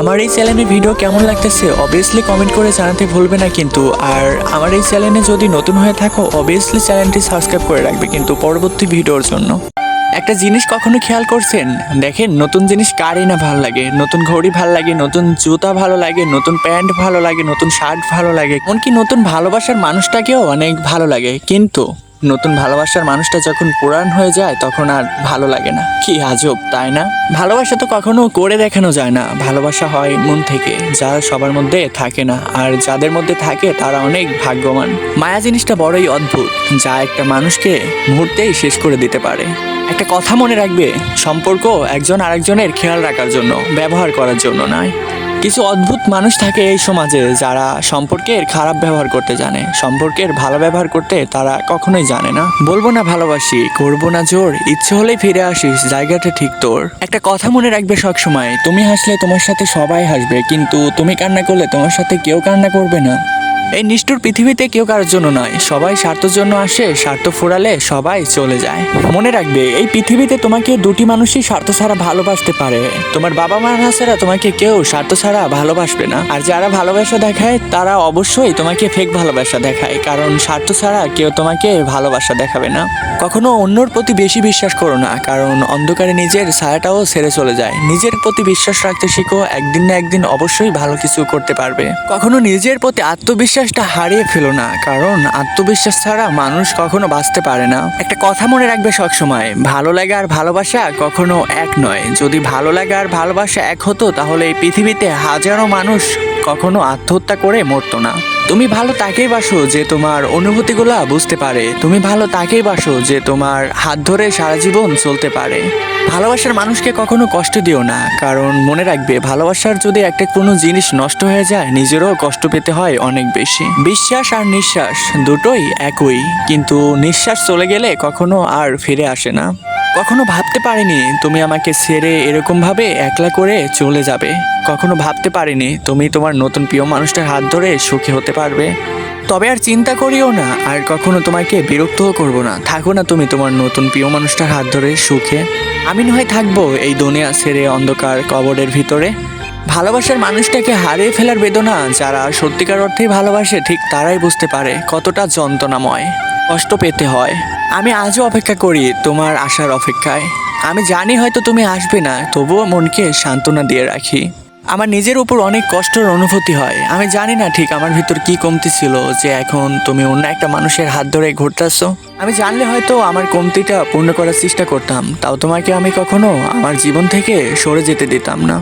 আমার এই চ্যানেলে ভিডিও কেমন লাগতেছে অবভিয়াসলি কমেন্ট করে জানাতে ভুলবে না কিন্তু। আর আমার এই চ্যানেলে যদি নতুন হয়ে থাকো অবভিয়াসলি চ্যানেলটি সাবস্ক্রাইব করে রাখবে কিন্তু পরবর্তী ভিডিওর জন্য। একটা জিনিস কখনো খেয়াল করছেন? দেখেন, নতুন জিনিস কারই না ভালো লাগে। নতুন ঘড়ি ভালো লাগে, নতুন জুতা ভালো লাগে, নতুন প্যান্ট ভালো লাগে, নতুন শার্ট ভালো লাগে, এমনকি নতুন ভালোবাসার মানুষটাকেও অনেক ভালো লাগে। কিন্তু নতুন ভালোবাসার মানুষটা যখন পুরাণ হয়ে যায়, তখন আর ভালো লাগে না। কি আজব, তাই না? ভালোবাসা তো কখনো করে দেখানো যায় না। ভালোবাসা হয় মন থেকে, যা সবার মধ্যে থাকে না। আর যাদের মধ্যে থাকে, তারা অনেক ভাগ্যবান। মায়া জিনিসটা বড়ই অদ্ভুত, যা একটা মানুষকে মুহূর্তেই শেষ করে দিতে পারে। একটা কথা মনে রাখবে, সম্পর্ক একজন আরেকজনের খেয়াল রাখার জন্য, ব্যবহার করার জন্য নয়। কিছু অদ্ভুত মানুষ থাকে এই সমাজে যারা সম্পর্কের খারাপ ব্যবহার করতে জানে। সম্পর্কের ভালো ব্যবহার করতে তারা কখনোই জানে না। বলব না ভালোবাসি, করব না জোর। ইচ্ছে হলেই ফিরে আসিস, জায়গাটা ঠিক তোর। একটা কথা মনে রাখবে সব সময় তুমি হাসলে তোমার সাথে সবাই হাসবে, কিন্তু তুমি কান্না করলে তোমার সাথে কেউ কান্না করবে না। এই নিষ্ঠুর পৃথিবীতে কেউ কারোর জন্য নয়। সবাই স্বার্থের জন্য আসে, স্বার্থ ফুরালে সবাই চলে যায়। মনে রাখবে, এই পৃথিবীতে তোমাকে দুটি মানুষই স্বার্থ ছাড়া ভালোবাসতে পারে। তোমার বাবা মা ছাড়া তোমাকে কেউ স্বার্থ ছাড়া ভালোবাসবে না। আর যারা ভালোবাসা দেখায়, তারা অবশ্যই তোমাকে ফেক ভালোবাসা দেখায়। কারণ স্বার্থ ছাড়া কেউ তোমাকে ভালোবাসা দেখাবে না। কখনো অন্যর প্রতি বেশি বিশ্বাস করো না। কারণ অন্ধকারে নিজের ছায়াটাও ছেড়ে চলে যায়। নিজের প্রতি বিশ্বাস রাখতে শিখো, একদিন না একদিন অবশ্যই ভালো কিছু করতে পারবে। কখনো নিজের প্রতি আত্মবিশ্বাসটা হারিয়ে ফেলো না, কারণ আত্মবিশ্বাস ছাড়া মানুষ কখনো বাঁচতে পারে না। একটা কথা মনে রাখবে সবসময়, ভালো লাগা আর ভালোবাসা কখনো এক নয়। যদি ভালো লাগা আর ভালোবাসা এক হতো, তাহলে এই পৃথিবীতে হাজারো মানুষ কখনো আত্মহত্যা করে মরতো না। তুমি ভালো তাকেই বাসো যে তোমার অনুভূতিগুলা বুঝতে পারে। তুমি ভালো তাকেই বাসো যে তোমার হাত ধরে সারা জীবন চলতে পারে। ভালোবাসার মানুষকে কখনো কষ্ট দিও না, কারণ মনে রাখবে ভালোবাসার যদি একটা কোনো জিনিস নষ্ট হয়ে যায়, নিজেরও কষ্ট পেতে হয় অনেক বেশি। বিশ্বাস আর নিঃশ্বাস দুটোই একই, কিন্তু নিঃশ্বাস চলে গেলে কখনো আর ফিরে আসে না। কখনো ভাবতে পারিনি তুমি আমাকে ছেড়ে এরকম ভাবে একলা করে চলে যাবে। কখনো ভাবতে পারিনি তুমি তোমার নতুন প্রিয় মানুষটার হাত ধরে সুখী হতে পারবে। তবে আর চিন্তা করিও না, আর কখনো তোমাকে বিরক্তও করব না। থাকো না তুমি তোমার নতুন প্রিয় মানুষটার হাত ধরে সুখে। আমি নয় থাকব এই দুনিয়া ছেড়ে অন্ধকার কবরের ভিতরে। ভালোবাসার মানুষটাকে হারিয়ে ফেলার বেদনা যারা সত্যিকার অর্থেই ভালোবাসে, ঠিক তারাই বুঝতে পারে কতটা যন্ত্রণাময়। কষ্ট পেতে হয়। আমি আজও অপেক্ষা করি তোমার আসার অপেক্ষায়। আমি জানি হয়তো তুমি আসবে না, তবুও মনকে সান্ত্বনা দিয়ে রাখি। আমার নিজের উপর অনেক কষ্টের অনুভূতি হয়। আমি জানি না ঠিক আমার ভিতর কি কমতি ছিল, যে এখন তুমি অন্য একটা মানুষের হাত ধরে ঘুরতেছো। আমি জানলে হয়তো আমার কমতিটা পূর্ণ করার চেষ্টা করতাম, তাও তোমাকে আমি কখনো আমার জীবন থেকে সরে যেতে দিতাম না।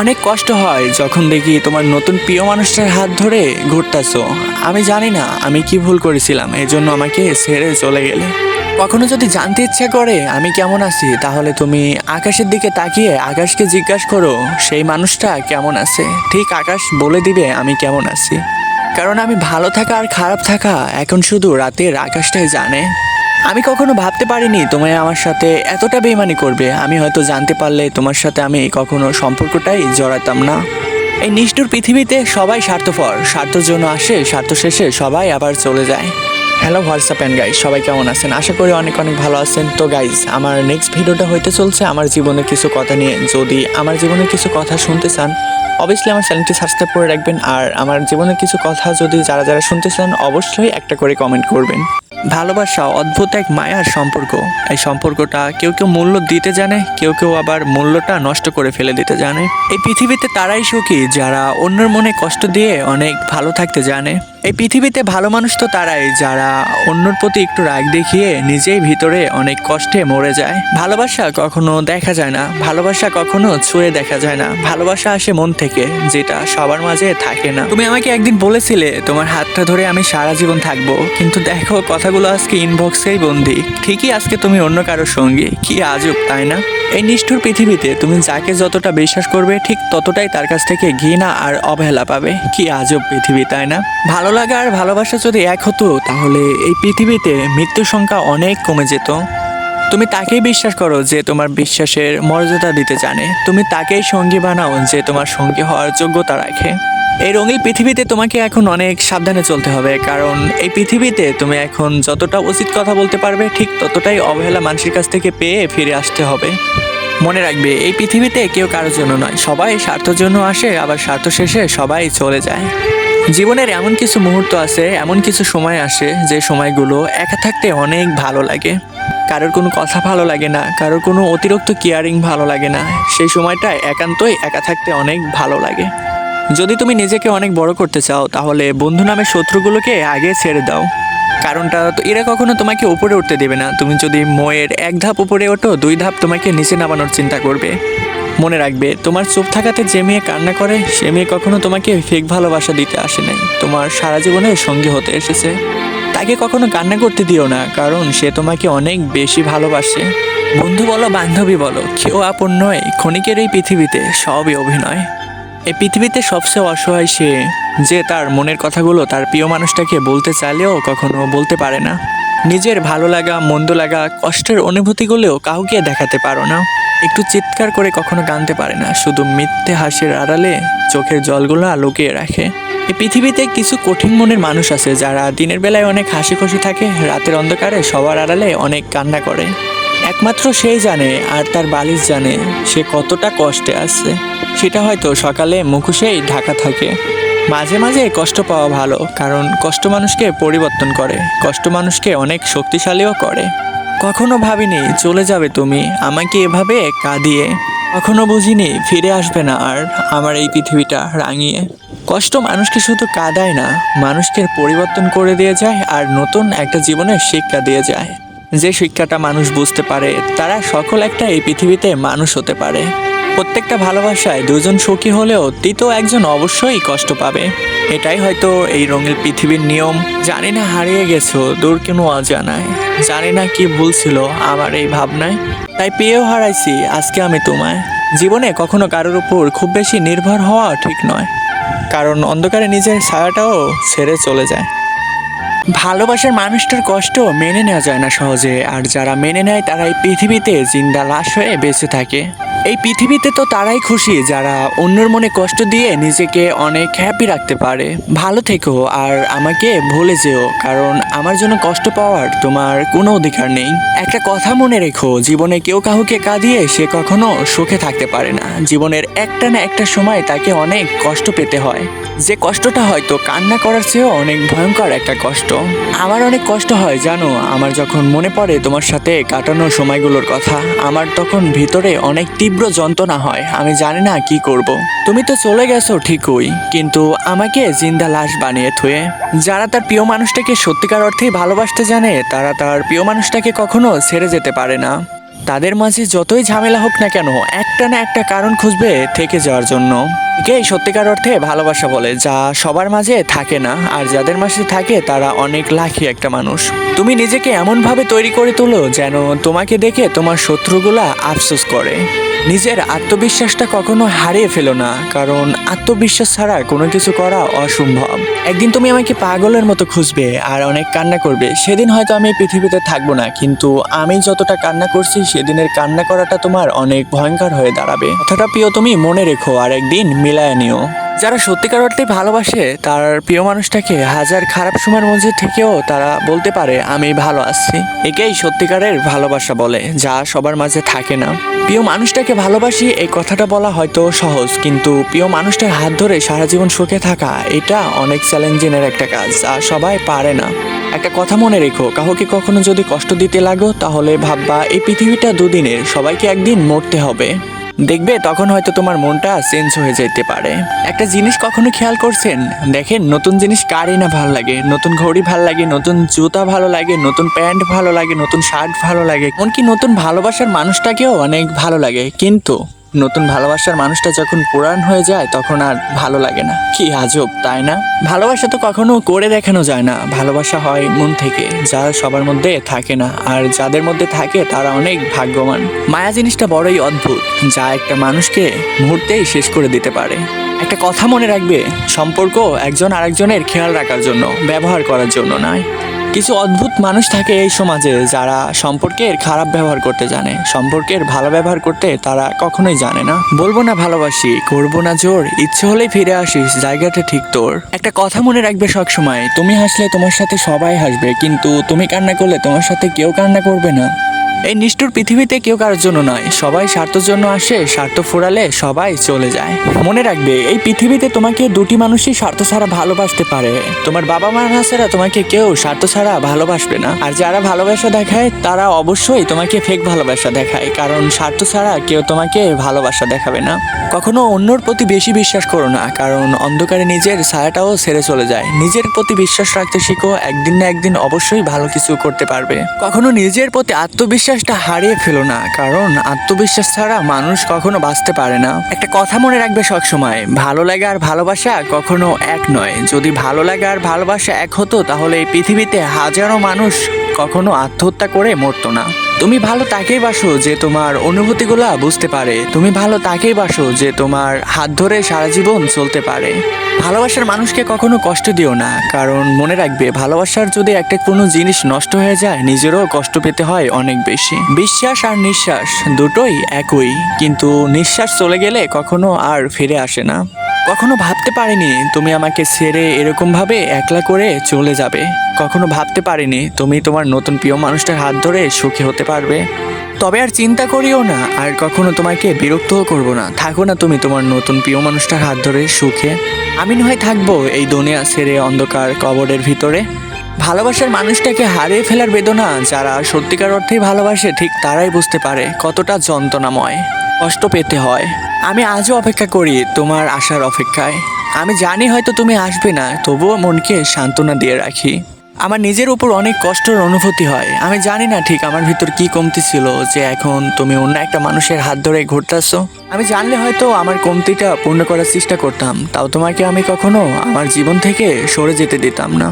অনেক কষ্ট হয় যখন দেখি তোমার নতুন প্রিয় মানুষটার হাত ধরে ঘুরতেছো। আমি জানি না, আমি কি ভুল করেছিলাম এই জন্য আমাকে ছেড়ে চলে গেলে। কখনো যদি জানতে ইচ্ছা করে, আমি কেমন আছি, তাহলে তুমি আকাশের দিকে তাকিয়ে আকাশকে জিজ্ঞাসা করো, সেই মানুষটা কেমন আছে? ঠিক আকাশ বলে দিবে আমি কেমন আছি। কারণ আমি ভালো থাকা আর খারাপ থাকা এখন শুধু রাতের আকাশটাই জানে। আমি কখনো ভাবতে পারিনি তুমি আমার সাথে এতটা বেমানি করবে। আমি হয়তো জানতে পারলে তোমার সাথে আমি কখনো সম্পর্কটাই জড়াতাম না। এই নিষ্ঠুর পৃথিবীতে সবাই স্বার্থপর। স্বার্থের জন্য আসে, স্বার্থ শেষে সবাই আবার চলে যায়। হ্যালো হোয়াটসঅ্যাপ অ্যান্ড গাইজ সবাই কেমন আছেন? আশা করি অনেক অনেক ভালো আছেন। তো গাইজ আমার নেক্সট ভিডিওটা হইতে চলছে আমার জীবনের কিছু কথা নিয়ে। যদি আমার জীবনের কিছু কথা শুনতে চান অবশ্যই আমার চ্যানেলটি সাবস্ক্রাইব করে রাখবেন। আর আমার জীবনের কিছু কথা যদি যারা যারা শুনতে চান, অবশ্যই একটা করে কমেন্ট করবেন। ভালোবাসা অদ্ভুত এক মায়ার সম্পর্ক। এই সম্পর্কটা কেউ কেউ মূল্য দিতে জানে, কেউ কেউ আবার মূল্যটা নষ্ট করে ফেলে দিতে জানে। এই পৃথিবীতে তারাই সুখী যারা অন্যের মনে কষ্ট দিয়ে অনেক ভালো থাকতে জানে। এই পৃথিবীতে ভালো মানুষ তো তারাই, যারা অন্যর প্রতি একটু রাগ দেখিয়ে নিজেই ভিতরে অনেক কষ্টে মরে যায়। ভালোবাসা কখনো দেখা যায় না, ভালোবাসা কখনো ছুঁয়ে দেখা যায় না। ভালোবাসা আসে মন থেকে, যেটা সবার মাঝে থাকে না। তুমি আমাকে একদিন বলেছিলে, তোমার হাতটা ধরে আমি সারা জীবন থাকব। কিন্তু দেখো, কথাগুলো আজকে ইনবক্সেই বন্দি। ঠিকই আজকে তুমি অন্য কারোর সঙ্গে, কি আজব, তাই না? এই নিষ্ঠুর পৃথিবীতে তুমি যাকে যতটা বিশ্বাস করবে, ঠিক ততটাই তার কাছ থেকে ঘৃণা আর অবহেলা পাবে। কি আজব পৃথিবী, তাই না? ভালো লাগা আর ভালোবাসা যদি এক হতো, তাহলে এই পৃথিবীতে মৃত্যুর সংখ্যা অনেক কমে যেত। তুমি তাকেই বিশ্বাস করো যে তোমার বিশ্বাসের মর্যাদা দিতে জানে। তুমি তাকেই সঙ্গী বানাও যে তোমার সঙ্গী হওয়ার যোগ্যতা রাখে। এই রঙিন পৃথিবীতে তোমাকে এখন অনেক সাবধানে চলতে হবে, কারণ এই পৃথিবীতে তুমি এখন যতটা উচিত কথা বলতে পারবে, ঠিক ততটাই অবহেলা মানুষের কাছ থেকে পেয়ে ফিরে আসতে হবে। মনে রাখবে, এই পৃথিবীতে কেউ কারোর জন্য নয়, সবাই স্বার্থের জন্য আসে, আবার স্বার্থ শেষে সবাই চলে যায়। জীবনের এমন কিছু মুহূর্ত আছে, এমন কিছু সময় আসে যে সময়গুলো একা থাকতে অনেক ভালো লাগে। কারোর কোনো কথা ভালো লাগে না, কারোর কোনো অতিরিক্ত কেয়ারিং ভালো লাগে না। সেই সময়টা একান্তই একা থাকতে অনেক ভালো লাগে। যদি তুমি নিজেকে অনেক বড় করতে চাও, তাহলে বন্ধু নামের শত্রুগুলোকে আগে ছেড়ে দাও। কারণটা তো এরা কখনো তোমাকে উপরে উঠতে দেবে না। তুমি যদি ময়ের এক ধাপ উপরে ওঠো, দুই ধাপ তোমাকে নিচে নামানোর চিন্তা করবে। মনে রাখবে, তোমার চুপ থাকাতে যে মেয়ে কান্না করে, সে মেয়ে কখনো তোমাকে ফেক ভালোবাসা দিতে আসে নাই। তোমার সারা জীবনের সঙ্গী হতে এসেছে। তাকে কখনো কান্না করতে দিও না, কারণ সে তোমাকে অনেক বেশি ভালোবাসে। বন্ধু বলো, বান্ধবী বলো, কেউ আপন নয়, ক্ষণিকের এই পৃথিবীতে সবই অভিনয়। এই পৃথিবীতে সবচেয়ে অসহায় সে, যে তার মনের কথাগুলো তার প্রিয় মানুষটাকে বলতে চাইলেও কখনো বলতে পারে না। নিজের ভালো লাগা, মন্দ লাগা, কষ্টের অনুভূতিগুলোও কাউকে দেখাতে পারো না। একটু চিৎকার করে কখনো কানতে পারে না, শুধু মিথ্যে হাসির আড়ালে চোখের জলগুলো লুকিয়ে রাখে। এই পৃথিবীতে কিছু কঠিন মনের মানুষ আছে যারা দিনের বেলায় অনেক হাসি খুশি থাকে, রাতের অন্ধকারে সবার আড়ালে অনেক কান্না করে। একমাত্র সেই জানে, আর তার বালিশ জানে সে কতটা কষ্টে আছে। সেটা হয়তো সকালে মুখোশেই ঢাকা থাকে। মাঝে মাঝে কষ্ট পাওয়া ভালো, কারণ কষ্ট মানুষকে পরিবর্তন করে, কষ্ট মানুষকে অনেক শক্তিশালীও করে। কখনো ভাবিনি, চলে যাবে তুমি, আমাকে এভাবে কাঁদিয়ে কখনো বুঝিনি, ফিরে আসবে না আর আমার এই পৃথিবীটা রাঙিয়ে। কষ্ট মানুষকে শুধু কাঁদায় না, মানুষকে পরিবর্তন করে দিয়ে যায় আর নতুন একটা জীবনের শিক্ষা দিয়ে যায়। যে শিক্ষাটা মানুষ বুঝতে পারে, তারা সকল একটা এই পৃথিবীতে মানুষ হতে পারে। প্রত্যেকটা ভালোবাসায় দুজন সুখী হলেও তৃতীয় একজন অবশ্যই কষ্ট পাবে। এটাই হয়তো এই রঙের পৃথিবীর নিয়ম। জানি না হারিয়ে গেছো, দূর কোনো অজানায়। জানি না কি ভুল ছিল আমার এই ভাবনায়। তাই পেয়েও হারাইছি, আজকে আমি তোমায়। জীবনে কখনো কারোর উপর খুব বেশি নির্ভর হওয়া ঠিক নয়। কারণ অন্ধকারে নিজের ছায়াটাও ছেড়ে চলে যায়। ভালোবাসার মানুষটার কষ্ট মেনে নেওয়া যায় না সহজে। আর যারা মেনে নেয়, তারা এই পৃথিবীতে জিন্দা লাশ হয়ে বেঁচে থাকে। এই পৃথিবীতে তো তারাই খুশি, যারা অন্যের মনে কষ্ট দিয়ে নিজেকে অনেক হ্যাপি রাখতে পারে। ভালো থেকো, আর আমাকে ভুলে যেও, কারণ আমার জন্য কষ্ট পাওয়ার তোমার কোনো অধিকার নেই। একটা কথা মনে রেখো, জীবনে কেউ কাউকে কাঁদিয়ে সে কখনো সুখে থাকতে পারে না। জীবনের একটা না একটা সময় তাকে অনেক কষ্ট পেতে হয়। যে কষ্টটা হয়তো কান্না করার চেয়েও অনেক ভয়ঙ্কর একটা কষ্ট। আমার অনেক কষ্ট হয়, জানো? আমার যখন মনে পড়ে তোমার সাথে কাটানো সময়গুলোর কথা, আমার তখন ভিতরে অনেক তীব্র যন্ত্রণা হয়। আমি জানি না কি করব। তুমি তো চলে গেছো ঠিকই, কিন্তু আমাকে জিন্দা লাশ বানিয়ে থুয়ে। যারা তার প্রিয় মানুষটাকে সত্যিকার অর্থেই ভালোবাসতে জানে, তারা তার প্রিয় মানুষটাকে কখনো ছেড়ে যেতে পারে না। তাদের মাঝে যতই ঝামেলা হোক না কেন, একটা না একটা কারণ খুঁজবে থেকে যাওয়ার জন্য। একেই সত্যিকার অর্থে ভালোবাসা বলে, যা সবার মাঝে থাকে না, আর যাদের মাঝে থাকে তারা অনেক লাখি একটা মানুষ। তুমি নিজেকে এমনভাবে তৈরি করে তোলো যেন তোমাকে দেখে তোমার শত্রুগুলা আফসোস করে। নিজের আত্মবিশ্বাসটা কখনো হারিয়ে ফেলো না, কারণ আত্মবিশ্বাস ছাড়া কোনো কিছু করা অসম্ভব। একদিন তুমি আমাকে পাগলের মতো খুঁজবে আর অনেক কান্না করবে। সেদিন হয়তো আমি পৃথিবীতে থাকব না, কিন্তু আমি যতটা কান্না করছি, সেদিনের কান্না করাটা তোমার অনেক ভয়ঙ্কর হয়ে দাঁড়াবে। কথাটা প্রিয়, তুমি মনে রেখো আর একদিন মিলায় নিও। যারা সত্যিকার অর্থে ভালোবাসে, তার প্রিয় মানুষটাকে হাজার খারাপ সময়ের মধ্যে থেকেও তারা বলতে পারে, আমি ভালো আছি। একেই সত্যিকারের ভালোবাসা বলে, যা সবার মাঝে থাকে না। প্রিয় মানুষটাকে ভালোবাসি, এই কথাটা বলা হয়তো সহজ, কিন্তু প্রিয় মানুষটার হাত ধরে সারা জীবন সুখে থাকা, এটা অনেক চ্যালেঞ্জিংয়ের একটা কাজ, আর সবাই পারে না। একটা কথা মনে রেখো, কাউকে কখনো যদি কষ্ট দিতে লাগো, তাহলে ভাববা, এই পৃথিবীটা দুদিনের, সবাইকে একদিন মরতে হবে। দেখবে তখন হয়তো তোমার মনটা চেঞ্জ হয়ে যেতে পারে। একটা জিনিস কখনো খেয়াল করছেন? দেখেন, নতুন জিনিস কারই না ভালো লাগে। নতুন ঘড়ি ভালো লাগে, নতুন জুতা ভালো লাগে, নতুন প্যান্ট ভালো লাগে, নতুন শার্ট ভালো লাগে। এমনকি নতুন ভালোবাসার মানুষটাকেও অনেক ভালো লাগে। কিন্তু নতুন ভালোবাসার মানুষটা যখন পুরান হয়ে যায়, তখন আর ভালো লাগে না। কি আজব, তাই না? ভালোবাসা তো কখনো করে দেখানো যায় না। ভালোবাসা হয় মন থেকে, যা সবার মধ্যে থাকে না। আর যাদের মধ্যে থাকে, তারা অনেক ভাগ্যবান। মায়া জিনিসটা বড়ই অদ্ভুত, যা একটা মানুষকে মুহূর্তেই শেষ করে দিতে পারে। একটা কথা মনে রাখবে, সম্পর্ক একজন আরেকজনের খেয়াল রাখার জন্য, ব্যবহার করার জন্য নয়। কিছু অদ্ভুত মানুষ থাকে এই সমাজে যারা সম্পর্কের খারাপ ব্যবহার করতে জানে। সম্পর্কের ভালো ব্যবহার করতে তারা কখনোই জানে না। বলব না ভালোবাসি, করব না জোর। ইচ্ছে হলেই ফিরে আসিস, জায়গাটা ঠিক তোর। একটা কথা মনে রাখবে সব সময় তুমি হাসলে তোমার সাথে সবাই হাসবে, কিন্তু তুমি কান্না করলে তোমার সাথে কেউ কান্না করবে না। এই নিষ্ঠুর পৃথিবীতে কেউ কারোর জন্য নয়। সবাই স্বার্থের জন্য আসে, স্বার্থ ফুরালে সবাই চলে যায়। মনে রাখবে, এই পৃথিবীতে তোমাকে দুটি মানুষই স্বার্থ ছাড়া ভালোবাসতে পারে। তোমার বাবা মা ছাড়া তোমাকে কেউ স্বার্থ ছাড়া ভালোবাসবে না। আর যারা ভালোবাসা দেখায়, তারা অবশ্যই তোমাকে ফেক ভালোবাসা দেখায়। কারণ স্বার্থ ছাড়া কেউ তোমাকে ভালোবাসা দেখাবে না। কখনো অন্যর প্রতি বেশি বিশ্বাস করো না, কারণ অন্ধকারে নিজের ছায়াটাও ছেড়ে চলে যায়। নিজের প্রতি বিশ্বাস রাখতে শিখো, একদিন না একদিন অবশ্যই ভালো কিছু করতে পারবে। কখনো নিজের প্রতি আত্মবিশ্বাসটা হারিয়ে ফেলো না, কারণ আত্মবিশ্বাস ছাড়া মানুষ কখনো বাঁচতে পারে না। একটা কথা মনে রাখবে সবসময়, ভালো লাগা আর ভালোবাসা কখনো এক নয়। যদি ভালো লাগা আর ভালোবাসা এক হতো, তাহলে এই পৃথিবীতে হাজারো মানুষ কখনো আত্মহত্যা করে মরতো না। তুমি ভালো তাকেই বাসো যে তোমার অনুভূতিগুলা বুঝতে পারে। তুমি ভালো তাকেই বাসো যে তোমার হাত ধরে সারা জীবন চলতে পারে। ভালোবাসার মানুষকে কখনো কষ্ট দিও না, কারণ মনে রাখবে ভালোবাসার যদি একটা কোনো জিনিস নষ্ট হয়ে যায়, নিজেরও কষ্ট পেতে হয় অনেক বেশি। বিশ্বাস আর নিঃশ্বাস দুটোই একই, কিন্তু নিঃশ্বাস চলে গেলে কখনো আর ফিরে আসে না। কখনো ভাবতে পারিনি তুমি আমাকে ছেড়ে এরকম ভাবে একলা করে চলে যাবে। কখনো ভাবতে পারিনি তুমি তোমার নতুন প্রিয় মানুষটার হাত ধরে সুখী হতে পারবে। তবে আর চিন্তা করিও না, আর কখনো তোমাকে বিরক্তও করব না। থাকো না তুমি তোমার নতুন প্রিয় মানুষটার হাত ধরে সুখে। আমি নয় থাকব এই দুনিয়া ছেড়ে অন্ধকার কবরের ভিতরে। ভালোবাসার মানুষটাকে হারিয়ে ফেলার বেদনা যারা সত্যিকার অর্থেই ভালোবাসে, ঠিক তারাই বুঝতে পারে কতটা যন্ত্রণাময়। কষ্ট পেতে হয়। আমি আজও অপেক্ষা করি তোমার আসার অপেক্ষায়। আমি জানি হয়তো তুমি আসবে না, তবুও মনকে সান্ত্বনা দিয়ে রাখি। আমার নিজের উপর অনেক কষ্টের অনুভূতি হয়। আমি জানি না ঠিক আমার ভিতর কি কমতি ছিল যে এখন তুমি অন্য একটা মানুষের হাত ধরে ঘুরতেছো। আমি জানলে হয়তো আমার কমতিটা পূর্ণ করার চেষ্টা করতাম। তাও তোমাকে আমি কখনো আমার জীবন থেকে সরে যেতে দিতাম না।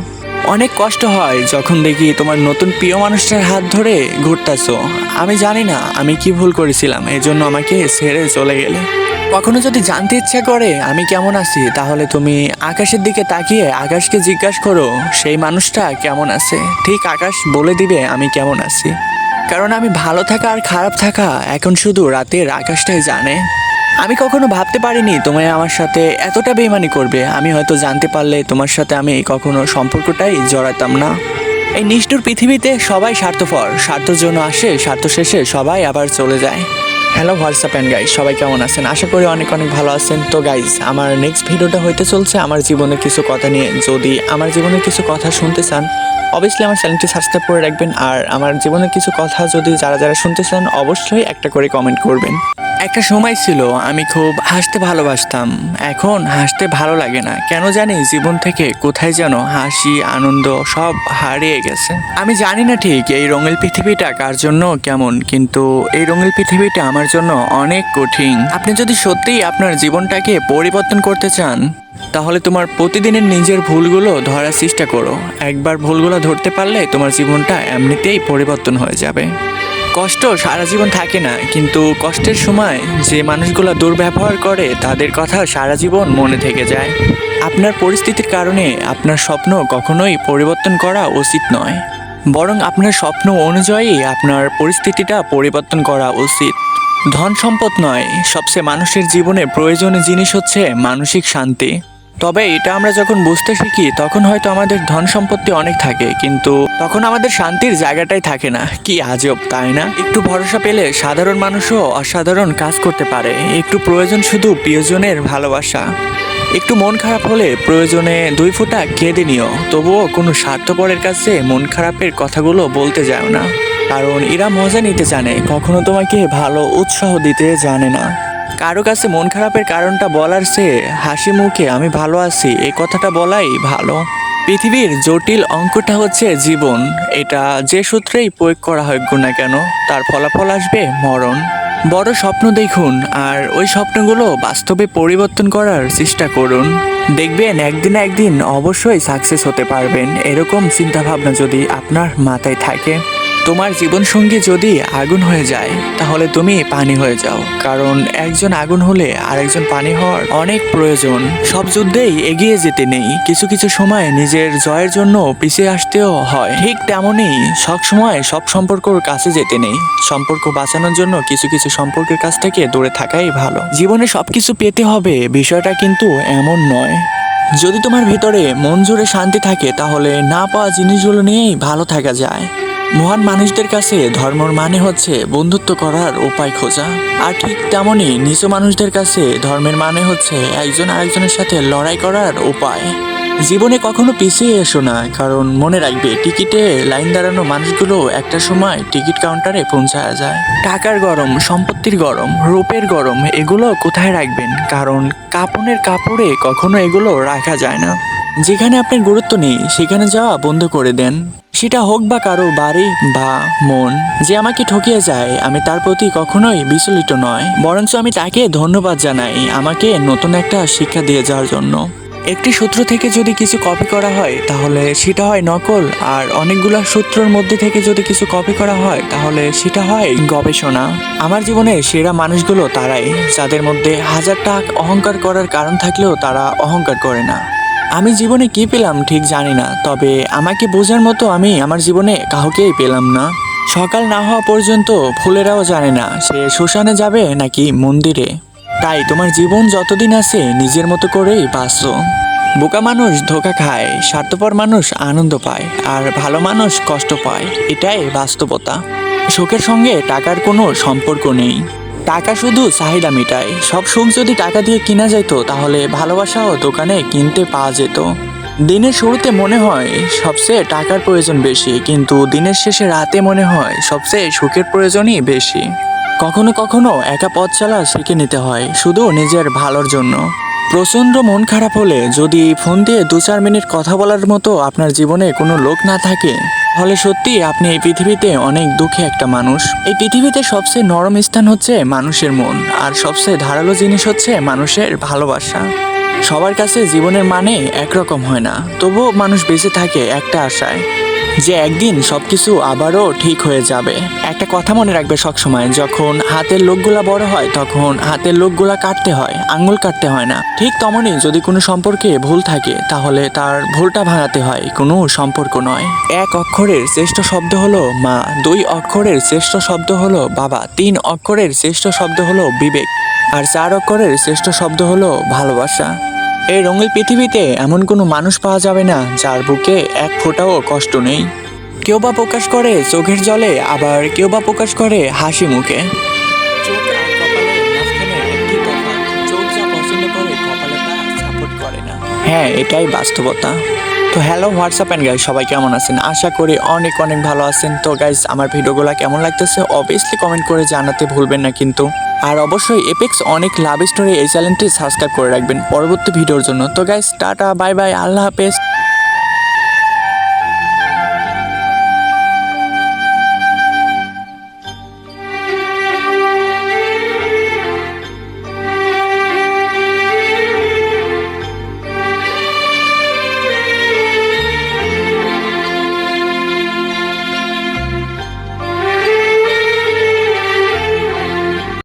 অনেক কষ্ট হয় যখন দেখি তোমার নতুন প্রিয় মানুষটার হাত ধরে ঘুরতেছো। আমি জানি না, আমি কি ভুল করেছিলাম, এজন্য আমাকে ছেড়ে চলে গেলে। কখনো যদি জানতে ইচ্ছা করে, আমি কেমন আছি, তাহলে তুমি আকাশের দিকে তাকিয়ে আকাশকে জিজ্ঞাসা করো, সেই মানুষটা কেমন আছে? ঠিক আকাশ বলে দিবে, আমি কেমন আছি। কারণ আমি ভালো থাকা আর খারাপ থাকা এখন শুধু রাতের আকাশটাই জানে। আমি কখনো ভাবতে পারিনি তুমি আমার সাথে এতটা বেইমানি করবে। আমি হয়তো জানতে পারলে তোমার সাথে আমি কখনো সম্পর্কটাই জড়াতাম না। এই নিষ্ঠুর পৃথিবীতে সবাই স্বার্থপর। স্বার্থের জন্য আসে, স্বার্থ শেষে সবাই আবার চলে যায়। হ্যালো হোয়াটসঅ্যাপ অ্যান্ড গাইজ সবাই কেমন আছেন? আশা করি অনেক অনেক ভালো আছেন। তো গাইজ আমার নেক্সট ভিডিওটা হইতে চলছে আমার জীবনের কিছু কথা নিয়ে। যদি আমার জীবনের কিছু কথা শুনতে চান অবশ্যই আমার চ্যানেলটি সাবস্ক্রাইব করে রাখবেন। আর আমার জীবনের কিছু কথা যদি যারা যারা শুনতে চান, অবশ্যই একটা করে কমেন্ট করবেন। একটা সময় ছিল, আমি খুব হাসতে ভালোবাসতাম। এখন হাসতে ভালো লাগে না। কেন জানি জীবন থেকে কোথায় যেন হাসি, আনন্দ সব হারিয়ে গেছে। আমি জানি না ঠিক এই রঙের পৃথিবীটা কার জন্য কেমন, কিন্তু এই রঙের পৃথিবীটা আমার জন্য অনেক কঠিন। আপনি যদি সত্যিই আপনার জীবনটাকে পরিবর্তন করতে চান, তাহলে তোমার প্রতিদিনের নিজের ভুলগুলো ধরার চেষ্টা করো। একবার ভুলগুলো ধরতে পারলে তোমার জীবনটা এমনিতেই পরিবর্তন হয়ে যাবে। কষ্ট সারা জীবন থাকে না, কিন্তু কষ্টের সময় যে মানুষগুলো দুর্ব্যবহার করে, তাদের কথা সারা জীবন মনে থেকে যায়। আপনার পরিস্থিতির কারণে আপনার স্বপ্ন কখনোই পরিবর্তন করা উচিত নয়। বরং আপনার স্বপ্ন অনুযায়ী আপনার পরিস্থিতিটা পরিবর্তন করা উচিত। ধন সম্পদ নয়, সবচেয়ে মানুষের জীবনে প্রয়োজনীয় জিনিস হচ্ছে মানসিক শান্তি। তবে এটা আমরা যখন বুঝতে শিখি, তখন হয়তো আমাদের ধন সম্পত্তি অনেক থাকে, কিন্তু তখন আমাদের শান্তির জায়গাটাই থাকে না। কি আজব, তাই না? একটু ভরসা পেলে সাধারণ মানুষও অসাধারণ কাজ করতে পারে। একটু প্রয়োজন শুধু প্রিয়জনের ভালোবাসা। একটু মন খারাপ হলে প্রয়োজনে দুই ফোঁটা কেঁদে নিও। তবুও কোনো স্বার্থপরের কাছে মন খারাপের কথাগুলো বলতে যাও না। কারণ এরা মজা নিতে জানে, কখনো তোমাকে ভালো উৎসাহ দিতে জানে না। কারও কাছে মন খারাপের কারণটা বলার চেয়ে হাসি মুখে আমি ভালো আছি এই কথাটা বলাই ভালো। পৃথিবীর জটিল অঙ্কটা হচ্ছে জীবন। এটা যে সূত্রেই প্রয়োগ করা হোক না কেন, তার ফলাফল আসবে মরণ। বড় স্বপ্ন দেখুন, আর ওই স্বপ্নগুলো বাস্তবে পরিবর্তন করার চেষ্টা করুন। দেখবেন একদিন একদিন অবশ্যই সাকসেস হতে পারবেন, এরকম চিন্তাভাবনা যদি আপনার মাথায় থাকে। তোমার জীবনসঙ্গী যদি আগুন হয়ে যায়, তাহলে তুমি পানি হয়ে যাও। কারণ একজন আগুন হলে আরেকজন পানি হওয়ার অনেক প্রয়োজন। সব যুদ্ধেই এগিয়ে যেতে নেই। কিছু কিছু সময় নিজের জয়ের জন্য পিছিয়ে আসতেও হয়। ঠিক তেমনই সব সময় সব সম্পর্কর কাছে যেতে নেই। সম্পর্ক বাঁচানোর জন্য কিছু কিছু সম্পর্কের কাছ থেকে দূরে থাকাই ভালো। জীবনে সবকিছু পেতে হবে বিষয়টা কিন্তু এমন নয়। যদি তোমার ভিতরে মন জুড়ে শান্তি থাকে, তাহলে না পাওয়া জিনিসগুলো নিয়েই ভালো থাকা যায়। মহান মানুষদের কাছে ধর্মর মানে হচ্ছে বন্ধুত্ব করার উপায় খোঁজা। আর ঠিক তেমনই নিচু মানুষদের কাছে ধর্মের মানে হচ্ছে একজন আরেকজনের সাথে লড়াই করার উপায়। জীবনে কখনো পিছিয়ে এসো না, কারণ মনে রাখবে টিকিটে লাইন দাঁড়ানো মানুষগুলো একটা সময় টিকিট কাউন্টারে পৌঁছায় যায়। টাকার গরম, সম্পত্তির গরম, রূপের গরম, এগুলো কোথায় রাখবেন? কারণ কাপনের কাপড়ে কখনো এগুলো রাখা যায় না। যেখানে আপনার গুরুত্ব নেই, সেখানে যাওয়া বন্ধ করে দেন। সেটা হোক বা কারও বাড়ি বা মন যে আমাকে ঠকিয়ে যায়, আমি তার প্রতি কখনোই বিচলিত নয়। বরঞ্চ আমি তাকে ধন্যবাদ জানাই, আমাকে নতুন একটা শিক্ষা দিয়ে যাওয়ার জন্য। একটি সূত্র থেকে যদি কিছু কপি করা হয়, তাহলে সেটা হয় নকল, আর অনেকগুলো সূত্রের মধ্যে থেকে যদি কিছু কপি করা হয়, তাহলে সেটা হয় গবেষণা। আমার জীবনে সেরা মানুষগুলো তারাই, যাদের মধ্যে হাজার টাক অহংকার করার কারণ থাকলেও তারা অহংকার করে না। আমি জীবনে কি পেলাম ঠিক জানি না, তবে আমাকে বোঝার মতো আমি আমার জীবনে কাউকেই পেলাম না। সকাল না হওয়া পর্যন্ত ফুলেরাও জানে না সে শ্মশানে যাবে নাকি মন্দিরে। তাই তোমার জীবন যতদিন আছে নিজের মতো করেই বাঁচো। বোকা মানুষ ধোকা খায়, স্বার্থপর মানুষ আনন্দ পায়, আর ভালো মানুষ কষ্ট পায়, এটাই বাস্তবতা। সুখের সঙ্গে টাকার কোনো সম্পর্ক নেই। টাকা শুধু চাহিদা মেটায়। সব সুখ যদি টাকা দিয়ে কিনা যেত, তাহলে ভালোবাসাও দোকানে কিনতে পাওয়া যেত। দিনের শুরুতে মনে হয় সবচেয়ে টাকার প্রয়োজন বেশি, কিন্তু দিনের শেষে রাতে মনে হয় সবচেয়ে সুখের প্রয়োজনই বেশি। কখনো কখনো একা পথ চলা শিখে নিতে হয়, শুধু নিজের ভালোর জন্য। প্রচণ্ড মন খারাপ হলে যদি ফোন দিয়ে দু চার মিনিট কথা বলার মতো আপনার জীবনে কোনো লোক না থাকে, তাহলে সত্যি আপনি এই পৃথিবীতে অনেক দুঃখী একটা মানুষ। এই পৃথিবীতে সবচেয়ে নরম স্থান হচ্ছে মানুষের মন, আর সবচেয়ে ধারালো জিনিস হচ্ছে মানুষের ভালোবাসা। সবার কাছে জীবনের মানে একরকম হয় না, তবুও মানুষ বেঁচে থাকে একটা আশায়। যে একদিন সব কিছু আবারও ঠিক হয়ে যাবে। একটা কথা মনে রাখবে সবসময়, যখন হাতের লোকগুলা বড় হয়, তখন হাতের লোকগুলা কাটতে হয় আঙ্গুল কাটতে হয় না। ঠিক তেমনই যদি কোনো সম্পর্কে ভুল থাকে, তাহলে তার ভুলটা ভাঙাতে হয়, কোনো সম্পর্ক নয়। এক অক্ষরের শ্রেষ্ঠ শব্দ হলো মা, দুই অক্ষরের শ্রেষ্ঠ শব্দ হলো বাবা, তিন অক্ষরের শ্রেষ্ঠ শব্দ হলো বিবেক, আর চার অক্ষরের শ্রেষ্ঠ শব্দ হলো ভালোবাসা। এই রঙিল পৃথিবীতে এমন কোনো মানুষ পাওয়া যাবে না যার বুকে এক ফোঁটাও কষ্ট নেই। কেউ বা প্রকাশ করে চোখের জলে, আবার কেউ বা প্রকাশ করে হাসি মুখে। হ্যাঁ এটাই বাস্তবতা। তো হ্যালো হোয়াটসঅ্যাপ অ্যান্ড গাইজ সবাই কেমন আছেন? আশা করি অনেক অনেক ভালো আছেন। তো গাইজ আমার ভিডিওগুলো কেমন লাগতেছে? অবভিয়াসলি কমেন্ট করে জানাতে ভুলবেন না কিন্তু। আর অবশ্যই এপেক্স অনেক লাভ স্টোরি এই চ্যানেলটি সাবস্ক্রাইব করে রাখবেন পরবর্তী ভিডিওর জন্য। তো গাইজ টাটা বাই বাই আল্লাহ হাফেজ।